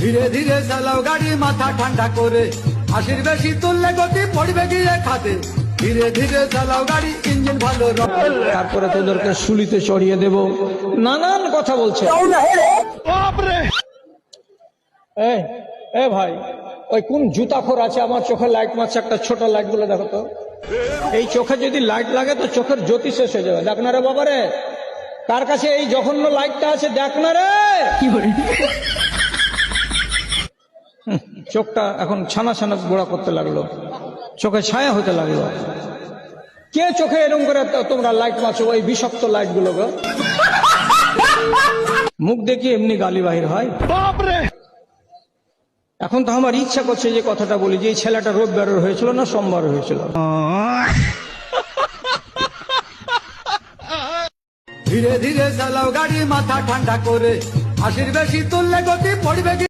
ধীরে ধীরে চালাও গাড়ি মাথা ঠান্ডা করে। আশির বেশি তুললে গতি পড়বে গিয়ে খাতে। ধীরে ধীরে চালাও গাড়ি ইঞ্জিন ভালো তারপরে তোদেরকে শুলিতে চড়িয়ে দেব। নানান কথা বলছে। এই, এ ভাই ওই কোন জুতাখোর আছে? আমার চোখে লাইট মারছে একটা ছোট লাইটগুলো দেখো তো। এই চোখে যদি লাইট লাগে তো চোখের জ্যোতি শেষ হয়ে যাবে। দেখ না রে বাবা রে কার কাছে এই জঘন্য লাইটটা আছে দেখ না রে। হুম, চোখটা এখন ছানা ছানা গোড়া করতে লাগল। চোখে ছায়া হতে লাগল। কে চোখে এরকম করে তোমরা লাইট মারছো ওই বিষাক্ত লাইটগুলো মুখ দেখিয়ে এমনি গালি বাহির হয়। এখন তো আমার ইচ্ছা করছে যে কথাটা বলি যে এই ছেলেটা রোববারের হয়েছিল না সোমবার হয়েছিল? ধীরে ধীরে চালাও গাড়ি মাথা ঠান্ডা করে। আশির বেশি তুললে গতি পড়বে